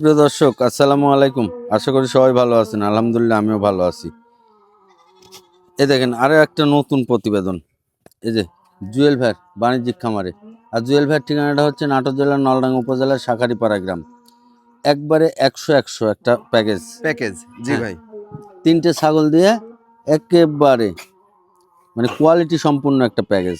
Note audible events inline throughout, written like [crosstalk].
প্রিয় দর্শক আসসালামু আলাইকুম। আশা করি সবাই ভালো আছেন। আলহামদুলিল্লাহ আমিও ভালো আছি। এ দেখেন আরও একটা নতুন প্রতিবেদন। এই যে জুয়েল ভ্যাট বাণিজ্যিক খামারে। আর জুয়েল ভ্যাট ঠিকানাটা হচ্ছে নাটোর জেলার নলডাঙ্গা উপজেলার শাখারিপাড়া গ্রাম। একবারে একশো একশো একটা প্যাকেজ। প্যাকেজ জি হ্যাঁ। ভাই। তিনটে ছাগল দিয়ে একেবারে মানে কোয়ালিটি সম্পূর্ণ একটা প্যাকেজ।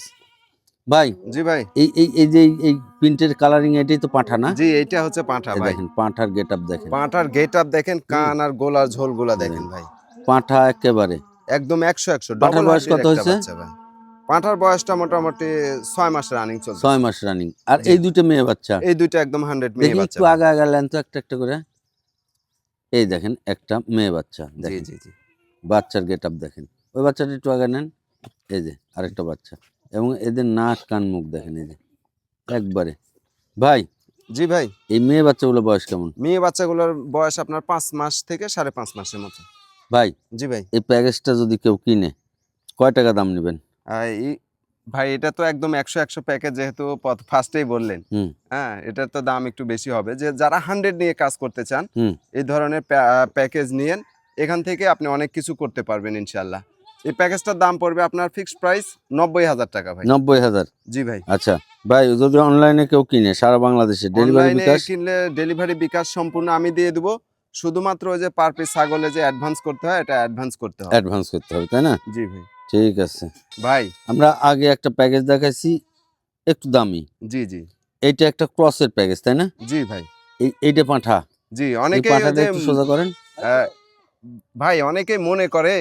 ভাই জি ভাই। এই এই এই যে এই- প্রিন্টের কালারিং এটাই তো পাঠা না? জি এইটা হচ্ছে পাঁঠা ভাই। দেখেন পাঁঠার গেট আপ দেখেন। পাঁঠার গেট আপ দেখেন কান আর গোলার ঝোলগুলা দেখেন ভাই। পাঁঠা একেবারে। একদম একশো একশো পাঁঠার বয়স কত হয়েছে? ভাই। পাঁঠার বয়সটা মোটামুটি ছয় মাস রানিং চলছে। ছয় মাস রানিং আর এই দুটো মেয়ে বাচ্চা? এই দুইটা একদম হান্ড্রেড মেয়ে বাচ্চা একটু। আগে আগে লেন তো একটা একটা করে। এই দেখেন একটা মেয়ে বাচ্চা জি দেখেন। জি জি। বাচ্চার গেট আপ দেখেন। ওই বাচ্চাটা একটু আগে নেন। এই যে আরেকটা বাচ্চা। এবং এদের নাক কান মুখ দেখেন যে একবারে। ভাই জি ভাই। এই মেয়ে বাচ্চাগুলো বয়স কেমন? মেয়ে বাচ্চাগুলোর বয়স আপনার পাঁচ মাস থেকে সাড়ে পাঁচ মাসের মতো। ভাই জি ভাই। এই প্যাকেজটা যদি কেউ কিনে কয় টাকা দাম নেবেন? ভাই এটা তো একদম একশো একশো প্যাকেজ যেহেতু ফার্স্টেই বললেন। হ্যাঁ এটার তো দাম একটু বেশি হবে। যে যারা হান্ড্রেড নিয়ে কাজ করতে চান এই ধরনের প্যাকেজ নিয়েন। এখান থেকে আপনি অনেক কিছু করতে পারবেন ইনশাল্লাহ। এই প্যাকেজটার দাম পড়বে আপনার ফিক্সড প্রাইস নব্বই হাজার টাকা ভাই। নব্বই হাজার? জি ভাই। আচ্ছা ভাই যদি অনলাইনে কেউ কিনে সারা বাংলাদেশে ডেলিভারি বিকাশ? কিনলে ডেলিভারি বিকাশ সম্পূর্ণ আমি দিয়ে দেবো। শুধুমাত্র ওই যে পার পিস ছাগলে যে অ্যাডভান্স করতে হয় এটা অ্যাডভান্স করতে হয় অ্যাডভান্স করতে হবে তাই না? জি ভাই। ঠিক আছে। ভাই। আমরা আগে একটা প্যাকেজ দেখাইছি একটু দামি। জি জি। এইটা একটা ক্রসের প্যাকেজ তাই না? জি ভাই। এইটা পাঁঠা। জি অনেকে পাঁঠাটা একটু সোজা করেন। ভাই অনেকেই মনে করে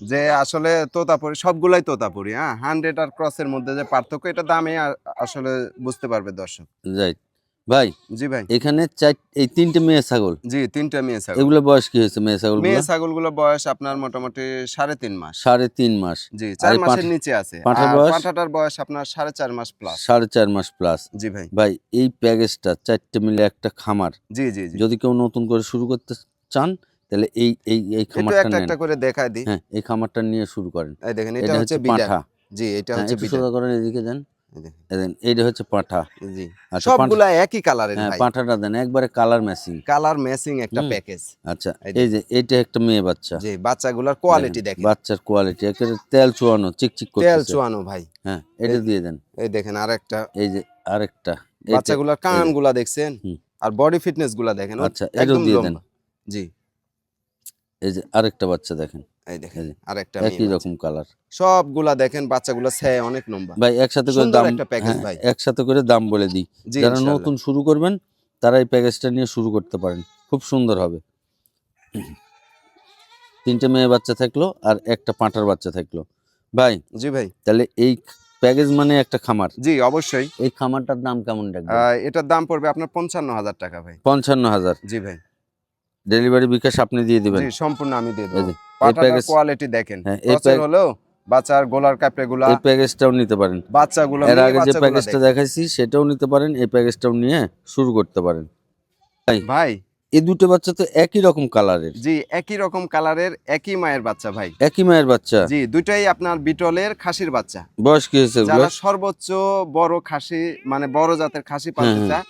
যে আসলে তোতাপুরি সবগুলাই তোতাপুরি হ্যাঁ? হান্ড্রেড আর ক্রসের মধ্যে যে পার্থক্য এটা দামে আসলে বুঝতে পারবে দর্শক। রাইট ভাই জি ভাই। এখানে এই তিনটে মেয়ে ছাগল? জি তিনটা মেয়ে ছাগল। এগুলো বয়স কি হয়েছে মেয়ে ছাগল মেয়ে ছাগলগুলো বয়স আপনার মোটামুটি সাড়ে তিন মাস। সাড়ে তিন মাস। জি চার মাসের নিচে আছে? পাঁঠাটার বয়স আপনার সাড়ে চার মাস প্লাস সাড়ে চার মাস প্লাস জি ভাই। ভাই এই প্যাকেজটা চারটে মিলে একটা খামার। জি জি। যদি কেউ নতুন করে শুরু করতে চান তাহলে এই এই এই খামারটা একটা একটা করে দেখাই দিই। হ্যাঁ এই খামারটা নিয়ে শুরু করেন। এই দেখেন এটা এটা হচ্ছে পাঁঠা। জি এটা হ্যাঁ, হচ্ছে একটু বিডার করেন এদিকে দেন, এইটা হচ্ছে পাঁঠা। জি আচ্ছা সবগুলা একই কালারের হ্যাঁ ভাই। পাঁঠাটা দেন একবারে কালার ম্যাচিং। কালার ম্যাচিং একটা প্যাকেজ। আচ্ছা এই যে এইটা একটা মেয়ে বাচ্চা। জি বাচ্চাগুলোর কোয়ালিটি দেখেন, বাচ্চার কোয়ালিটি একেবারে তেল চুয়ানো চিকচিক তেল করতেছে চুয়ানো ভাই। হ্যাঁ এটা দিয়ে দেন। এই দেখেন আরেকটা। এই যে আরেকটা। বাচ্চাগুলোর কানগুলা দেখছেন? আর বডি ফিটনেসগুলা দেখেন। আচ্ছা একদম দিয়ে দেন। জি। এই যে আরেকটা বাচ্চা দেখেন। এই দেখেন আরেকটা একই রকম কালার সবগুলা দেখেন বাচ্চাগুলা ছে অনেক লম্বা ভাই একসাথে করে দাম একটা প্যাকেজ ভাই। একসাথে করে দাম বলে দিই। যারা নতুন শুরু করবেন তারা এই প্যাকেজটা নিয়ে শুরু করতে পারেন। খুব সুন্দর হবে। তিনটে মেয়ে বাচ্চা থাকল আর একটা পাঁঠার বাচ্চা থাকল। ভাই জি ভাই। তাহলে এই প্যাকেজ মানে একটা খামার। জি অবশ্যই। এই খামারটার দাম কেমন রাখবেন? এটার দাম পড়বে আপনার পঞ্চান্ন হাজার টাকা ভাই। পঞ্চান্ন হাজার। জি ভাই। ডেলিভারি বিকাশ আপনি দিয়ে দিবেন। জি সম্পূর্ণ আমি দিয়ে দেবো। প্যাকেজ কোয়ালিটি দেখেন। হ্যাঁ, এই ক্রসের প্যাক- হলেও বাচ্চার গোলার কাপড়ে গুলা এই প্যাকেজটাও নিতে পারেন। বাচ্চাগুলো এর আগে যে প্যাকেজটা দেখাইছি সেটাও নিতে পারেন এই প্যাকেজটাও নিয়ে শুরু করতে পারেন। ভাই এই দুটো বাচ্চা তো একই রকম কালারের। জি একই রকম কালারের একই মায়ের বাচ্চা ভাই। একই মায়ের বাচ্চা? জি দুটাই আপনার বিটলের খাসির বাচ্চা। বয়স কি হয়েছে যারা সর্বোচ্চ বড় খাসি মানে বড় জাতের খাসি পালতে হ্যাঁ, চায়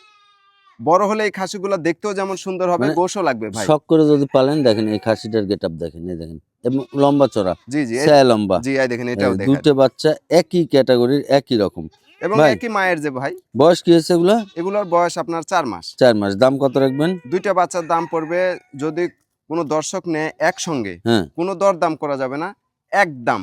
বড় হলে এই খাসিগুলো দেখতেও যেমন সুন্দর হবে মানে গোশও লাগবে ভাই। শখ করে যদি পালেন দেখেন এই খাসিটার গেট আপ দেখেন এই দেখেন। এবং লম্বা চড়া জি জি এই- লম্বা। জি এই দেখেন এটাও দেখেন দুটো বাচ্চা একই ক্যাটাগরির একই রকম। এবং একই মায়ের যে ভাই। বয়স কি হয়েছে এগুলো? এগুলোর বয়স আপনার চার মাস। চার মাস। দাম কত রাখবেন? দুইটা বাচ্চার দাম পড়বে যদি কোনো দর্শক নেয় একসঙ্গে হ্যাঁ। কোনো দর দাম করা যাবে না। একদম।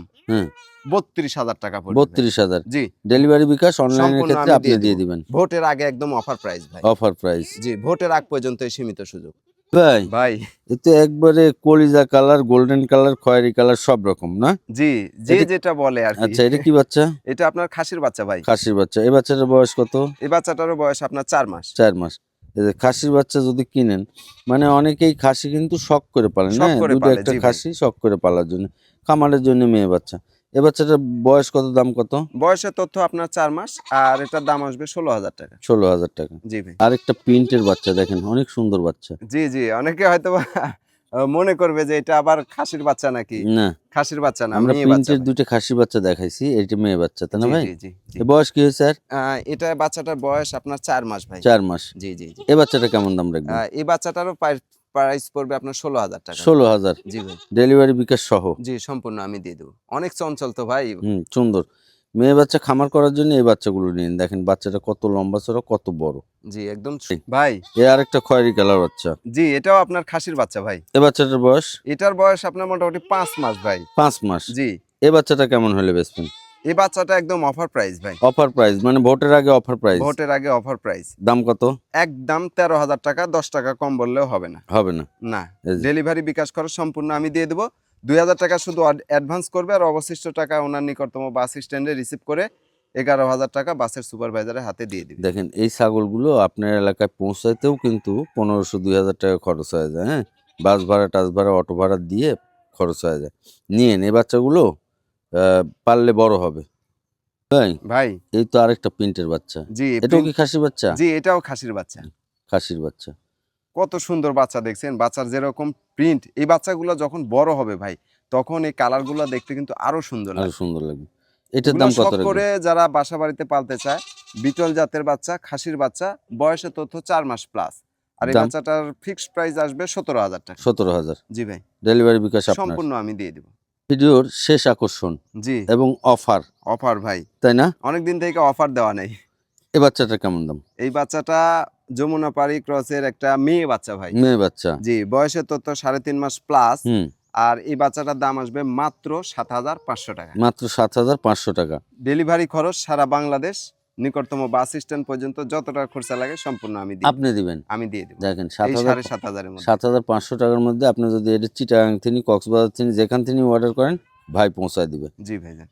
বত্রিশ হাজার টাকা বত্রিশ হাজার। জি। ডেলিভারি বিকাশ অনলাইনের ক্ষেত্রে আপনি দিয়ে দিবেন। ভোটের আগে একদম অফার প্রাইস ভাই। অফার প্রাইস জি ভোটের আগ পর্যন্ত সীমিত সুযোগ। ভাই ভাই। এতে একবারে কলিজা কালার গোল্ডেন কালার খয়েরি কালার সব রকম না? জি যে যেটা বলে আর কি। আচ্ছা এটা কি বাচ্চা? [laughs] এটা আপনার খাসির বাচ্চা ভাই। খাসির বাচ্চা। এই বাচ্চাটার বয়স কত? এই বাচ্চাটারও বয়স আপনার চার মাস। চার মাস। যে খাসির বাচ্চা যদি কিনেন মানে অনেকেই খাসি কিন্তু শখ করে পালেন হ্যাঁ? দুটো একটা খাসি শখ করে পালার জন্য খামারের জন্য মেয়ে বাচ্চা। এ বাচ্চাটার বয়স কত দাম কত? বয়সের তথ্য আপনার চার মাস আর এটার দাম আসবে ষোলো হাজার টাকা। ষোলো হাজার টাকা। জি ভাই। আরেকটা প্রিন্টের বাচ্চা দেখেন অনেক সুন্দর বাচ্চা। জি জি অনেকে হয়তো মনে করবে যে এটা আবার খাসির বাচ্চা নাকি? না। খাসির বাচ্চা না আমরা বাচ্চা প্রিন্টের ভাই। দুইটা খাসি বাচ্চা দেখাইছি এটা মেয়ে বাচ্চা তাই না ভাই? বয়স কি হয়েছে স্যার? এটা বাচ্চাটার বয়স আপনার চার মাস ভাই। চার মাস। জি জি জি। এ বাচ্চাটা কেমন দাম রাখবেন? এই বাচ্চাটারও প্রাইস পড়বে আপনার ষোলো হাজার টাকা। ষোলো হাজার। জি ভাই। ডেলিভারি বিকাশ সহ। জি সম্পূর্ণ আমি দিয়ে দেবো। অনেক চঞ্চল তো ভাই। হুম সুন্দর। মেয়ে বাচ্চা খামার করার জন্য এই বাচ্চাগুলো নিন। দেখেন বাচ্চাটা কত লম্বা চড়া কত বড়। জি একদম। ভাই। এ আরেকটা খয়েরি কালার বাচ্চা। জি এটাও আপনার খাসির বাচ্চা ভাই। এ বাচ্চাটার বয়স? এটার বয়স আপনার মোটামুটি পাঁচ মাস ভাই। পাঁচ মাস। জি। এ বাচ্চাটা কেমন হলে বেচবেন? এই বাচ্চাটা একদম অফার প্রাইস ভাই। অফার প্রাইস মানে ভোটের আগে অফার প্রাইস ভোটের আগে অফার প্রাইস দাম কত? একদম তেরো হাজার টাকা দশ টাকা কম বললেও হবে না। হবে না। না ডেলিভারি বিকাশ খরচ সম্পূর্ণ আমি দিয়ে দেবো। দুই হাজার টাকা শুধু অ্যাডভান্স করবে আর অবশিষ্ট টাকা ওনার নিকটতম বাস স্ট্যান্ডে রিসিভ করে এগারো হাজার টাকা বাসের সুপারভাইজারের হাতে দিয়ে দিবে। দেখেন এই ছাগলগুলো আপনার এলাকায় পৌঁছাইতেও কিন্তু পনেরোশো দুই হাজার টাকা খরচ হয়ে যায় হ্যাঁ? বাস ভাড়া টাস ভাড়া অটো ভাড়া দিয়ে খরচ হয়ে যায়। নিয়েন এই বাচ্চাগুলো পারলে বড় হবে। তাই? ভাই। এই তো আরেকটা প্রিন্টের বাচ্চা। জি এটাও কি খাসির বাচ্চা? জি এটাও খাসির বাচ্চা। খাসির বাচ্চা। কত সুন্দর বাচ্চা দেখছেন? বাচ্চার যেরকম প্রিন্ট এই বাচ্চাগুলো যখন বড় হবে ভাই তখন এই কালারগুলো দেখতে কিন্তু আরও সুন্দর আরও সুন্দর লাগবে। এটার দাম কত করে যারা বাসা বাড়িতে পালতে চায় বিটল জাতের বাচ্চা খাসির বাচ্চা বয়সে তথ্য চার মাস প্লাস আর এই বাচ্চাটার ফিক্সড প্রাইস আসবে সতেরো হাজার টাকা। সতেরো হাজার। জি ভাই। ডেলিভারি বিকাশ সম্পূর্ণ আমি দিয়ে দিব। ভিডিওর শেষ আকর্ষণ জি। এবং অফার অফার ভাই। তাই না? অনেকদিন থেকে অফার দেওয়া নেই। এই বাচ্চাটা কেমন দাম? এই বাচ্চাটা যমুনা পাড়ি ক্রসের একটা মেয়ে বাচ্চা ভাই। মেয়ে বাচ্চা। জি বয়সের তথ্য সাড়ে তিন মাস প্লাস আর এই বাচ্চাটার দাম আসবে মাত্র সাত হাজার পাঁচশো টাকা। মাত্র সাত হাজার পাঁচশো টাকা। ডেলিভারি খরচ সারা বাংলাদেশ নিকটতম বাস স্ট্যান্ড পর্যন্ত যত টাকা খরচা লাগে সম্পূর্ণ আমি দিই। আপনি দিবেন? আমি দিয়ে দেবো। দেখেন সাত হাজার সাড়ে সাত হাজারের মধ্যে। সাত হাজার পাঁচশো টাকার মধ্যে আপনি যদি এটা চিটাগাং থেকে কক্সবাজার থেকে যেখান থেকে অর্ডার করেন ভাই পৌঁছায় দিবে। জি ভাইজান।